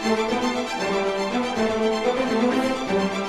Thank you.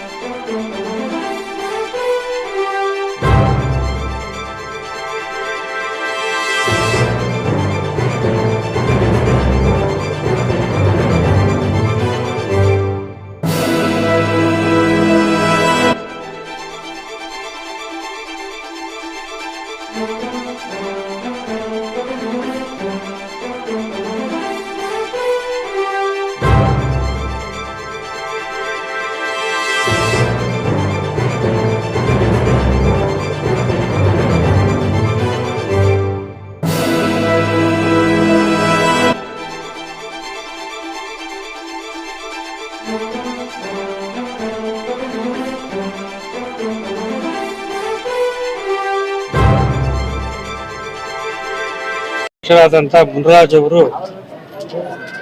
ಅಧ್ಯಕ್ಷರಾದಂಥ ಮುನರಾಜ್ ಅವರು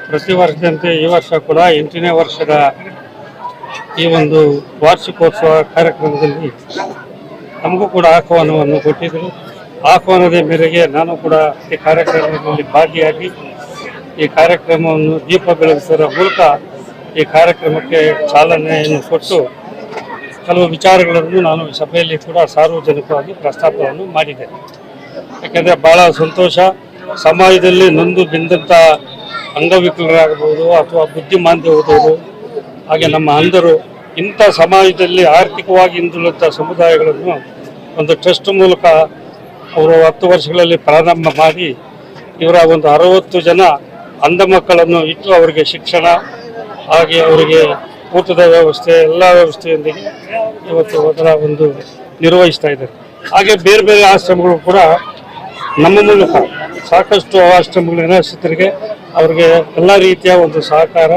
ಪ್ರತಿ ವರ್ಷದಂತೆ ಈ ವರ್ಷ ಕೂಡ ಎಂಟನೇ ವರ್ಷದ ಈ ಒಂದು ವಾರ್ಷಿಕೋತ್ಸವ ಕಾರ್ಯಕ್ರಮದಲ್ಲಿ ನಮಗೂ ಕೂಡ ಆಹ್ವಾನವನ್ನು ಕೊಟ್ಟಿದ್ದರು. ಆಹ್ವಾನದ ಮೇರೆಗೆ ನಾನು ಕೂಡ ಈ ಕಾರ್ಯಕ್ರಮದಲ್ಲಿ ಭಾಗಿಯಾಗಿ ಈ ಕಾರ್ಯಕ್ರಮವನ್ನು ದೀಪ ಬೆಳಗಿಸುವ ಮೂಲಕ ಈ ಕಾರ್ಯಕ್ರಮಕ್ಕೆ ಚಾಲನೆಯನ್ನು ಕೊಟ್ಟು ಕೆಲವು ವಿಚಾರಗಳನ್ನು ನಾನು ಸಭೆಯಲ್ಲಿ ಕೂಡ ಸಾರ್ವಜನಿಕವಾಗಿ ಪ್ರಸ್ತಾಪವನ್ನು ಮಾಡಿದೆ. ಯಾಕೆಂದರೆ ಭಾಳ ಸಂತೋಷ. ಸಮಾಜದಲ್ಲಿ ನೊಂದು ಬಿಂದಂಥ ಅಂಗವಿಕಲರಾಗಬಹುದು ಅಥವಾ ಬುದ್ಧಿಮಾಂದ್ಯ ಓದೋರು, ಹಾಗೆ ನಮ್ಮ ಅಂಧರು, ಇಂಥ ಸಮಾಜದಲ್ಲಿ ಆರ್ಥಿಕವಾಗಿ ಹಿಂದುಳಿದ ಸಮುದಾಯಗಳನ್ನು ಒಂದು ಟ್ರಸ್ಟ್ ಮೂಲಕ ಅವರು ಹತ್ತು ವರ್ಷಗಳಲ್ಲಿ ಪ್ರಾರಂಭ ಮಾಡಿ ಇವರ ಒಂದು ಅರವತ್ತು ಜನ ಅಂಧ ಮಕ್ಕಳನ್ನು ಇಟ್ಟು ಅವರಿಗೆ ಶಿಕ್ಷಣ ಹಾಗೆ ಅವರಿಗೆ ಊಟದ ವ್ಯವಸ್ಥೆ, ಎಲ್ಲ ವ್ಯವಸ್ಥೆಯೊಂದಿಗೆ ಇವತ್ತು ಅದರ ಒಂದು ನಿರ್ವಹಿಸ್ತಾ ಇದ್ದಾರೆ. ಹಾಗೆ ಬೇರೆ ಬೇರೆ ಆಶ್ರಮಗಳು ಕೂಡ ನಮ್ಮ ಮೂಲಕ ಸಾಕಷ್ಟು ಆಶ್ರಮಗಳ ನಿರಾಶ್ರಿತರಿಗೆ ಅವರಿಗೆ ಎಲ್ಲ ರೀತಿಯ ಒಂದು ಸಹಕಾರ,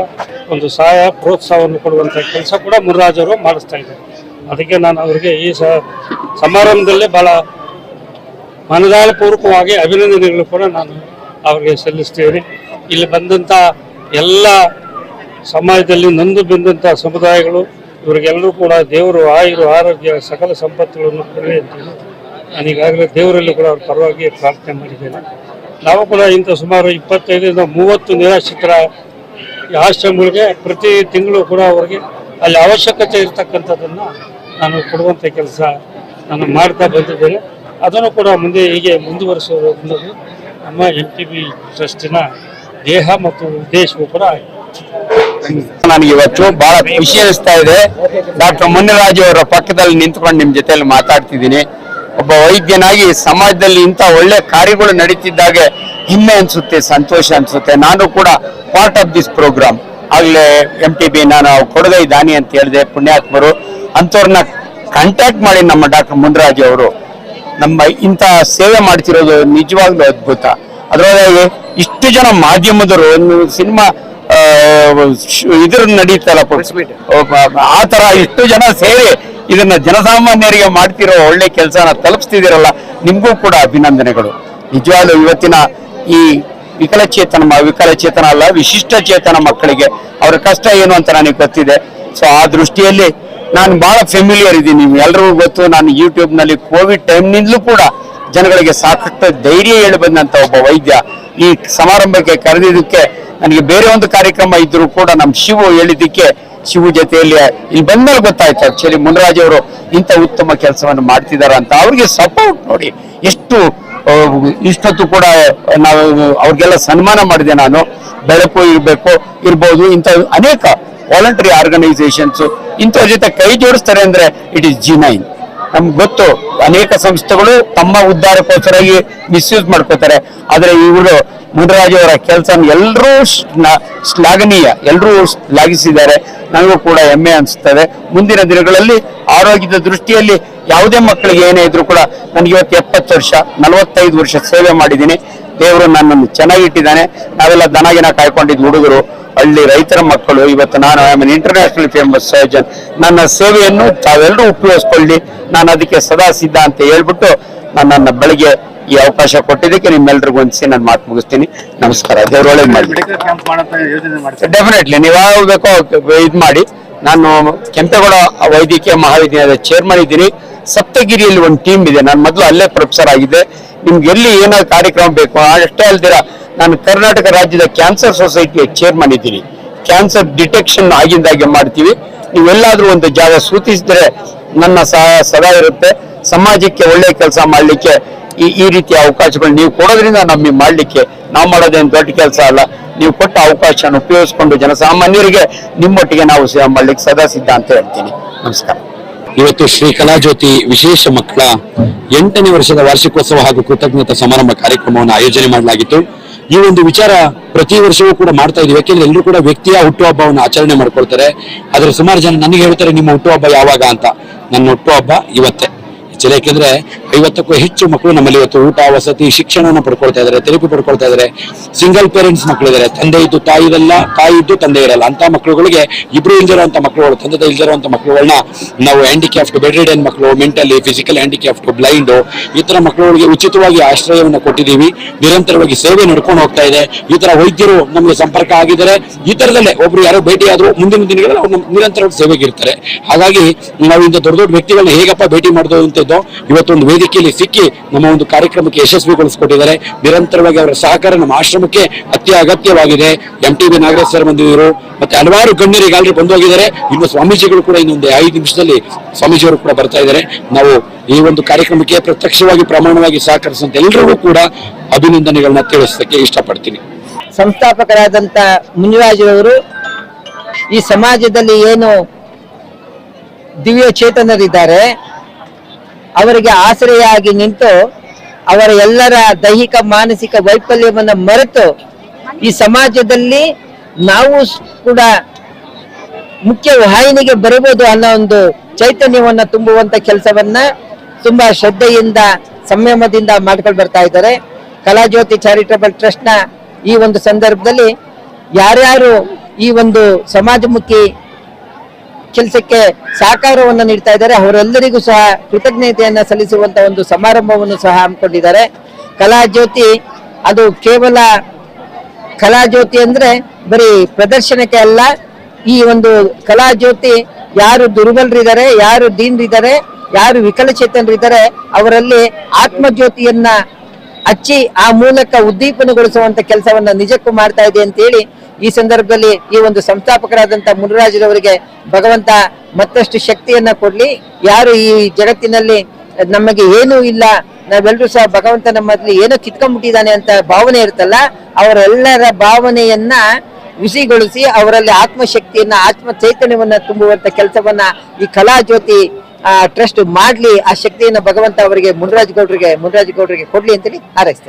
ಒಂದು ಸಹಾಯ, ಪ್ರೋತ್ಸಾಹವನ್ನು ಕೊಡುವಂಥ ಕೆಲಸ ಕೂಡ ಮುರುರಾಜರು ಮಾಡಿಸ್ತಾ ಇದ್ದಾರೆ. ಅದಕ್ಕೆ ನಾನು ಅವರಿಗೆ ಈ ಸಮಾರಂಭದಲ್ಲೇ ಭಾಳ ಮನದಾಳಪೂರ್ವಕವಾಗಿ ಅಭಿನಂದನೆಗಳು ಕೂಡ ನಾನು ಅವರಿಗೆ ಸಲ್ಲಿಸ್ತೇನೆ. ಇಲ್ಲಿ ಬಂದಂಥ ಎಲ್ಲ ಸಮಾಜದಲ್ಲಿ ನಂದು ಬಿಂದಂತಹ ಸಮುದಾಯಗಳು, ಇವರಿಗೆಲ್ಲರೂ ಕೂಡ ದೇವರು ಆಯುರು ಆರೋಗ್ಯ ಸಕಲ ಸಂಪತ್ತುಗಳನ್ನು ಕೊಡಲಿ ಅಂತ ನಾನೀಗಾಗಲೇ ದೇವರಲ್ಲಿ ಕೂಡ ಅವ್ರ ಪರವಾಗಿ ಪ್ರಾರ್ಥನೆ ಮಾಡಿದ್ದೇನೆ. ನಾವು ಕೂಡ ಇಂಥ ಸುಮಾರು ಇಪ್ಪತ್ತೈದರಿಂದ ಮೂವತ್ತು ನಿರಾಶ್ರಿತರ ಆಶ್ರಮಗಳಿಗೆ ಪ್ರತಿ ತಿಂಗಳು ಕೂಡ ಅವರಿಗೆ ಅಲ್ಲಿ ಅವಶ್ಯಕತೆ ಇರತಕ್ಕಂಥದ್ದನ್ನು ನಾನು ಕೊಡುವಂಥ ಕೆಲಸ ನಾನು ಮಾಡ್ತಾ ಬಂದಿದ್ದೇನೆ. ಅದನ್ನು ಕೂಡ ಮುಂದೆ ಹೀಗೆ ಮುಂದುವರಿಸೋದು ಅನ್ನೋದು ನಮ್ಮ ಎಂ ಟಿ ಬಿ ಟ್ರಸ್ಟಿನ ದೇಹ ಮತ್ತು ಉದ್ದೇಶವೂ ಕೂಡ ನನಗೆ ಇವತ್ತು ಬಹಳ ಖುಷಿ ಅನಿಸ್ತಾ ಇದೆ. ಡಾಕ್ಟರ್ ಮುನ್ನರಾಜು ಅವರ ಪಕ್ಕದಲ್ಲಿ ನಿಂತ್ಕೊಂಡು ನಿಮ್ ಜೊತೆಯಲ್ಲಿ ಮಾತಾಡ್ತಿದ್ದೀನಿ. ಒಬ್ಬ ವೈದ್ಯನಾಗಿ ಸಮಾಜದಲ್ಲಿ ಇಂಥ ಒಳ್ಳೆ ಕಾರ್ಯಗಳು ನಡೀತಿದ್ದಾಗ ಹೆಮ್ಮೆ ಅನ್ಸುತ್ತೆ, ಸಂತೋಷ ಅನ್ಸುತ್ತೆ. ನಾನು ಕೂಡ ಪಾರ್ಟ್ ಆಫ್ ದಿಸ್ ಪ್ರೋಗ್ರಾಮ್ ಆಗ್ಲೇ ಎಂ ಟಿ ಬಿ ನಾನು ಕೊಡಗೈ ದಾನಿ ಅಂತ ಹೇಳಿದೆ ಪುಣ್ಯಾತ್ಮರು. ಅಂಥವ್ರನ್ನ ಕಾಂಟ್ಯಾಕ್ಟ್ ಮಾಡಿ ನಮ್ಮ ಡಾಕ್ಟರ್ ಮುನ್ರಾಜ್ ಅವರು. ನಮ್ಮ ಇಂಥ ಸೇವೆ ಮಾಡ್ತಿರೋದು ನಿಜವಾಗ್ಲೂ ಅದ್ಭುತ. ಅದರೊಳಗೆ ಇಷ್ಟು ಜನ ಮಾಧ್ಯಮದವರು ಸಿನಿಮಾ ಇದ್ರ ನಡೀತಲ್ಲ ಆ ತರ ಇಷ್ಟು ಜನ ಸೇರಿ ಇದನ್ನ ಜನಸಾಮಾನ್ಯರಿಗೆ ಮಾಡ್ತಿರೋ ಒಳ್ಳೆ ಕೆಲಸನ ತಲುಪಿಸ್ತಿದ್ದೀರಲ್ಲ ನಿಮಗೂ ಕೂಡ ಅಭಿನಂದನೆಗಳು. ನಿಜವಾಗ್ಲೂ ಇವತ್ತಿನ ಈ ವಿಕಲಚೇತನ ವಿಕಲಚೇತನ ಅಲ್ಲ ವಿಶಿಷ್ಟ ಚೇತನ ಮಕ್ಕಳಿಗೆ ಅವರ ಕಷ್ಟ ಏನು ಅಂತ ನನಗೆ ಗೊತ್ತಿದೆ. ಸೊ ಆ ದೃಷ್ಟಿಯಲ್ಲಿ ನಾನು ಬಹಳ ಫೆಮಿಲಿಯರ್ ಇದ್ದೀನಿ. ನೀವು ಎಲ್ರಿಗೂ ಗೊತ್ತು ನಾನು ಯೂಟ್ಯೂಬ್ನಲ್ಲಿ ಕೋವಿಡ್ ಟೈಮ್ನಿಂದಲೂ ಕೂಡ ಜನಗಳಿಗೆ ಸಾಕಷ್ಟು ಧೈರ್ಯ ಹೇಳಿ ಬಂದಂತ ಒಬ್ಬ ವೈದ್ಯ ಈ ಸಮಾರಂಭಕ್ಕೆ ಕರೆದಿದ್ದಕ್ಕೆ ನನಗೆ ಬೇರೆ ಒಂದು ಕಾರ್ಯಕ್ರಮ ಇದ್ರು ಕೂಡ ನಮ್ಮ ಶಿವು ಹೇಳಿದ್ದಕ್ಕೆ ಶಿವು ಜೊತೆಯಲ್ಲಿ, ಇಲ್ಲಿ ಬಂದ್ಮೇಲೆ ಗೊತ್ತಾಯ್ತು ಆಕ್ಚುಲಿ ಮುನರಾಜ್ ಅವರು ಇಂಥ ಉತ್ತಮ ಕೆಲಸವನ್ನು ಮಾಡ್ತಿದ್ದಾರೆ ಅಂತ. ಅವ್ರಿಗೆ ಸಪೋರ್ಟ್ ನೋಡಿ, ಎಷ್ಟು ಇಷ್ಟೊತ್ತು ಕೂಡ ನಾವು ಅವ್ರಿಗೆಲ್ಲ ಸನ್ಮಾನ ಮಾಡಿದೆ ನಾನು. ಬೆಳಕು ಇರಬೇಕು, ಇರ್ಬೋದು, ಇಂಥ ಅನೇಕ ವಾಲಂಟರಿ ಆರ್ಗನೈಸೇಷನ್ಸ್ ಇಂಥವ್ರ ಜೊತೆ ಕೈ ಜೋಡಿಸ್ತಾರೆ ಅಂದ್ರೆ ಇಟ್ ಇಸ್ ಜಿನೈನ್ ನಮ್ಗೆ ಗೊತ್ತು. ಅನೇಕ ಸಂಸ್ಥೆಗಳು ತಮ್ಮ ಉದ್ಧಾರಕ್ಕೋಸ್ಕರಾಗಿ ಮಿಸ್ಯೂಸ್ ಮಾಡ್ಕೋತಾರೆ. ಆದರೆ ಇವರು ಮುನರಾಜ್ ಅವರ ಕೆಲಸ ಎಲ್ಲರೂ ಶ್ಲಾಘನೀಯ ಎಲ್ಲರೂ ಶ್ಲಾಘಿಸಿದ್ದಾರೆ ನನಗೂ ಕೂಡ ಹೆಮ್ಮೆ ಅನಿಸ್ತದೆ. ಮುಂದಿನ ದಿನಗಳಲ್ಲಿ ಆರೋಗ್ಯದ ದೃಷ್ಟಿಯಲ್ಲಿ ಯಾವುದೇ ಮಕ್ಕಳಿಗೆ ಏನೇ ಇದ್ರು ಕೂಡ ನನಗೆ ಇವತ್ತು ಎಪ್ಪತ್ತು ವರ್ಷ, ನಲವತ್ತೈದು ವರ್ಷ ಸೇವೆ ಮಾಡಿದ್ದೀನಿ. ದೇವರು ನನ್ನನ್ನು ಚೆನ್ನಾಗಿಟ್ಟಿದ್ದಾನೆ ನಾವೆಲ್ಲ ದನಗಿನ ಕಾಯ್ಕೊಂಡಿದ್ದು ಹುಡುಗರು. ಹಳ್ಳಿ ರೈತರ ಮಕ್ಕಳು ಇವತ್ತು ನಾನು I am international famous surgeon ನನ್ನ ಸೇವೆಯನ್ನು ತಾವೆಲ್ಲರೂ ಉಪಯೋಗಿಸ್ಕೊಳ್ಳಿ. ನಾನು ಅದಕ್ಕೆ ಸದಾ ಸಿದ್ಧ ಅಂತ ಹೇಳ್ಬಿಟ್ಟು ನನ್ನನ್ನ ಬೆಳಿಗ್ಗೆ ಈ ಅವಕಾಶ ಕೊಟ್ಟಿದ್ದಕ್ಕೆ ನಿಮ್ಮೆಲ್ರಿಗೂ ಒಂದ್ಸಿ ನಾನು ಮಾತು ಮುಗಿಸ್ತೀನಿ. ನಮಸ್ಕಾರ. ದೇವ್ರ ಒಳ್ಳೇದು ಮಾಡಿ ಡೆಫಿನೆಟ್ಲಿ ನೀವು ಯಾವಾಗ ಬೇಕೋ ಇದು ಮಾಡಿ. ನಾನು ಕೆಂಪೇಗೌಡ ವೈದ್ಯಕೀಯ ಮಹಾವಿದ್ಯಾಲಯದ ಚೇರ್ಮನ್ ಇದ್ದೀನಿ. ಸಪ್ತಗಿರಿಯಲ್ಲಿ ಒಂದು ಟೀಮ್ ಇದೆ. ನಾನು ಮೊದಲು ಅಲ್ಲೇ ಪ್ರೊಫೆಸರ್ ಆಗಿದ್ದೆ ನಿಮ್ಗೆ ಎಲ್ಲಿ ಏನಾದ್ರು ಕಾರ್ಯಕ್ರಮ ಬೇಕು ಅಷ್ಟೇ ಅಲ್ದಿರ ನಾನು ಕರ್ನಾಟಕ ರಾಜ್ಯದ ಕ್ಯಾನ್ಸರ್ ಸೊಸೈಟಿಯ ಚೇರ್ಮನ್ ಇದ್ದೀನಿ. ಕ್ಯಾನ್ಸರ್ ಡಿಟೆಕ್ಷನ್ ಆಗಿಂದಾಗೆ ಮಾಡ್ತೀವಿ. ನೀವೆಲ್ಲಾದರೂ ಒಂದು ಜಾಗ ಸೂಚಿಸಿದ್ರೆ ನನ್ನ ಸದಾ ಇರುತ್ತೆ. ಸಮಾಜಕ್ಕೆ ಒಳ್ಳೆ ಕೆಲಸ ಮಾಡಲಿಕ್ಕೆ ಈ ಈ ರೀತಿಯ ಅವಕಾಶಗಳು ನೀವು ಕೊಡೋದ್ರಿಂದ ನಮಗೆ ಮಾಡಲಿಕ್ಕೆ ನಾವು ಮಾಡೋದೇನು ದೊಡ್ಡ ಕೆಲಸ ಅಲ್ಲ. ನೀವು ಕೊಟ್ಟ ಅವಕಾಶನ ಉಪಯೋಗಿಸ್ಕೊಂಡು ಜನಸಾಮಾನ್ಯರಿಗೆ ನಿಮ್ಮೊಟ್ಟಿಗೆ ನಾವು ಸೇವೆ ಮಾಡ್ಲಿಕ್ಕೆ ಸದಾ ಸಿದ್ಧ ಅಂತ ಹೇಳ್ತೀನಿ. ನಮಸ್ಕಾರ. ಇವತ್ತು ಶ್ರೀ ಕಲಾಜ್ಯೋತಿ ವಿಶೇಷ ಮಕ್ಕಳ ಎಂಟನೇ ವರ್ಷದ ವಾರ್ಷಿಕೋತ್ಸವ ಹಾಗೂ ಕೃತಜ್ಞತಾ ಸಮಾರಂಭ ಕಾರ್ಯಕ್ರಮವನ್ನು ಆಯೋಜನೆ ಮಾಡಲಾಗಿತ್ತು. ಈ ಒಂದು ವಿಚಾರ ಪ್ರತಿ ವರ್ಷವೂ ಕೂಡ ಮಾಡ್ತಾ ಇದೀವಿ ಯಾಕೆಂದ್ರೆ ಎಲ್ಲರೂ ಕೂಡ ವ್ಯಕ್ತಿಯ ಹುಟ್ಟುಹಬ್ಬವನ್ನು ಆಚರಣೆ ಮಾಡ್ಕೊಳ್ತಾರೆ. ಆದ್ರೆ ಸುಮಾರು ಜನ ನನಗೆ ಹೇಳ್ತಾರೆ, ನಿಮ್ಮ ಹುಟ್ಟುಹಬ್ಬ ಯಾವಾಗ? ಅಂತ. ನನ್ನ ಹುಟ್ಟುಹಬ್ಬ ಇವತ್ತೇ. ಆಕ್ಚುಲಿ ಯಾಕೆಂದ್ರೆ ಐವತ್ತಕ್ಕೂ ಹೆಚ್ಚು ಮಕ್ಕಳು ನಮ್ಮಲ್ಲಿ ಇವತ್ತು ಊಟ, ವಸತಿ, ಶಿಕ್ಷಣವನ್ನು ಪಡ್ಕೊಳ್ತಾ ಇದ್ದಾರೆ ತೆರಪಿ ಪಡ್ಕೊಳ್ತಾ ಇದ್ದಾರೆ ಸಿಂಗಲ್ ಪೇರೆಂಟ್ಸ್ ಮಕ್ಕಳಿದ್ದಾರೆ ತಂದೆ ಇದ್ದು ತಾಯಿ ಇರಲ್ಲ ತಾಯಿ ಇದ್ದು ತಂದೆ ಇರಲ್ಲ. ಅಂತ ಮಕ್ಕಳುಗಳಿಗೆ ಇಬ್ರು ಇಲ್ದಿರುವಂತ ಮಕ್ಕಳುಗಳು ತಂದೆ ಇಲ್ದಿರುವಂತ ಮಕ್ಕಳುಗಳನ್ನ ನಾವು ಹ್ಯಾಂಡಿಕ್ಯಾಫ್ಟ್ ಬೆಡ್ ಮಕ್ಕಳು ಮೆಂಟಲಿ ಫಿಸಿಕಲ್ ಹ್ಯಾಂಡಿಕ್ಯಾಫ್ಟ್ ಬ್ಲೈಂಡ್ ಈ ತರ ಮಕ್ಕಳುಗಳಿಗೆ ಉಚಿತವಾಗಿ ಆಶ್ರಯವನ್ನು ಕೊಟ್ಟಿದ್ದೀವಿ. ನಿರಂತರವಾಗಿ ಸೇವೆ ನಡ್ಕೊಂಡು ಹೋಗ್ತಾ ಇದೆ. ಈ ತರ ವೈದ್ಯರು ನಮಗೆ ಸಂಪರ್ಕ ಆಗಿದ್ದಾರೆ. ಈ ತರದಲ್ಲೇ ಒಬ್ರು ಯಾರೋ ಭೇಟಿ ಆದ್ರೂ ಮುಂದಿನ ದಿನಗಳಲ್ಲಿ ಅವ್ರು ನಿರಂತರವಾಗಿ ಸೇವೆಗೆ ಇರ್ತಾರೆ. ಹಾಗಾಗಿ ನಾವು ಇಂಥ ದೊಡ್ಡ ದೊಡ್ಡ ವ್ಯಕ್ತಿಗಳನ್ನ ಹೇಗಪ್ಪ ಭೇಟಿ ಮಾಡೋದು ಅಂತಿದ್ದೋ ಇವತ್ತೊಂದು ವೇದಿಕೆಯಲ್ಲಿ ಸಿಕ್ಕಿ ನಮ್ಮ ಒಂದು ಕಾರ್ಯಕ್ರಮಕ್ಕೆ ಯಶಸ್ವಿಗೊಳಿಸಿಕೊಟ್ಟಿದ್ದಾರೆ. ನಿರಂತರವಾಗಿ ಅವರ ಸಹಕಾರ ನಮ್ಮ ಆಶ್ರಮಕ್ಕೆ ಅತಿ ಅಗತ್ಯವಾಗಿದೆ. M T B Nagaraj sir ಬಂದಿದ್ರು ಮತ್ತೆ ಹಲವಾರು ಗಣ್ಯರಿಗೆ ಆಲ್ರೆಡಿ ಬಂದು ಹೋಗಿದ್ದಾರೆ. ಇನ್ನು ಸ್ವಾಮೀಜಿಗಳು ಕೂಡ ಇನ್ನೊಂದು ಐದು ನಿಮಿಷದಲ್ಲಿ ಸ್ವಾಮೀಜಿಯವರು ಕೂಡ ಬರ್ತಾ ಇದ್ದಾರೆ. ನಾವು ಈ ಒಂದು ಕಾರ್ಯಕ್ರಮಕ್ಕೆ ಪ್ರತ್ಯಕ್ಷವಾಗಿ, ಪ್ರಮಾಣವಾಗಿ ಸಹಕರಿಸಿದಂತ ಎಲ್ಲರಿಗೂ ಕೂಡ ಅಭಿನಂದನೆಗಳನ್ನ ತಿಳಿಸೋದಕ್ಕೆ ಇಷ್ಟಪಡ್ತೀನಿ. ಸಂಸ್ಥಾಪಕರಾದಂತ ಮುನಿರಾಜರವರು ಈ ಸಮಾಜದಲ್ಲಿ ಏನು ದಿವ್ಯ ಚೇತನರಿದ್ದಾರೆ. ಅವರಿಗೆ ಆಸರೆಯಾಗಿ ನಿಂತು ಅವರ ಎಲ್ಲರ ದೈಹಿಕ ಮಾನಸಿಕ ವೈಫಲ್ಯವನ್ನು ಮರೆತು ಈ ಸಮಾಜದಲ್ಲಿ ನಾವು ಕೂಡ ಮುಖ್ಯ ವಾಹಿನಿಗೆ ಬರಬಹುದು ಅನ್ನೋ ಒಂದು ಚೈತನ್ಯವನ್ನ ತುಂಬುವಂತ ಕೆಲಸವನ್ನ ತುಂಬಾ ಶ್ರದ್ಧೆಯಿಂದ, ಸಂಯಮದಿಂದ ಮಾಡ್ಕೊಂಡು ಬರ್ತಾ ಇದ್ದಾರೆ. ಕಲಾಜ್ಯೋತಿ ಚಾರಿಟಬಲ್ ಟ್ರಸ್ಟ್ನ ಈ ಒಂದು ಸಂದರ್ಭದಲ್ಲಿ ಯಾರ್ಯಾರು ಈ ಒಂದು ಸಮಾಜಮುಖಿ ಕೆಲಸಕ್ಕೆ ಸಹಕಾರವನ್ನು ನೀಡ್ತಾ ಇದ್ದಾರೆ. ಅವರೆಲ್ಲರಿಗೂ ಸಹ ಕೃತಜ್ಞತೆಯನ್ನು ಸಲ್ಲಿಸುವಂತ ಒಂದು ಸಮಾರಂಭವನ್ನು ಸಹ ಹಮ್ಮಿಕೊಂಡಿದ್ದಾರೆ. ಕಲಾಜ್ಯೋತಿ ಅದು ಕೇವಲ ಕಲಾಜ್ಯೋತಿ ಅಂದ್ರೆ ಬರೀ ಪ್ರದರ್ಶನಕ್ಕೆ ಅಲ್ಲ, ಈ ಒಂದು ಕಲಾಜ್ಯೋತಿ ಯಾರು ದುರ್ಬಲರಿದ್ದಾರೆ, ಯಾರು ದೀನರಿದ್ದಾರೆ, ಯಾರು ವಿಕಲಚೇತನರಿದ್ದಾರೆ, ಅವರಲ್ಲಿ ಆತ್ಮಜ್ಯೋತಿಯನ್ನ ಹಚ್ಚಿ ಆ ಮೂಲಕ ಉದ್ದೀಪನಗೊಳಿಸುವಂತ ಕೆಲಸವನ್ನ ನಿಜಕ್ಕೂ ಮಾಡ್ತಾ ಇದೆ ಅಂತ ಹೇಳಿ ಈ ಸಂದರ್ಭದಲ್ಲಿ ಈ ಒಂದು ಸಂಸ್ಥಾಪಕರಾದಂತ ಮುನಿರಾಜರವರಿಗೆ ಭಗವಂತ ಮತ್ತಷ್ಟು ಶಕ್ತಿಯನ್ನ ಕೊಡ್ಲಿ. ಯಾರು ಈ ಜಗತ್ತಿನಲ್ಲಿ ನಮಗೆ ಏನೂ ಇಲ್ಲ, ನಾವೆಲ್ಲರೂ ಸಹ ಭಗವಂತ ನಮ್ಮಲ್ಲಿ ಏನೋ ಕಿತ್ಕೊಂಡ್ಬಿಟ್ಟಿದ್ದಾನೆ ಅಂತ ಭಾವನೆ ಇರುತ್ತಲ್ಲ, ಅವರೆಲ್ಲರ ಭಾವನೆಯನ್ನ ಹುಸಿಗೊಳಿಸಿ ಅವರಲ್ಲಿ ಆತ್ಮಶಕ್ತಿಯನ್ನ ಆತ್ಮ ಚೈತನ್ಯವನ್ನ ತುಂಬುವಂತ ಕೆಲಸವನ್ನ ಈ ಕಲಾ ಜ್ಯೋತಿ ಟ್ರಸ್ಟ್ ಮಾಡ್ಲಿ. ಆ ಶಕ್ತಿಯನ್ನ ಭಗವಂತ ಅವರಿಗೆ, ಮುನರಾಜ್ ಗೌಡ್ರಿಗೆ ಮುನರಾಜ್ ಗೌಡ್ರಿಗೆ ಕೊಡ್ಲಿ ಅಂತೇಳಿ ಹಾರೈಸ್ತೇನೆ.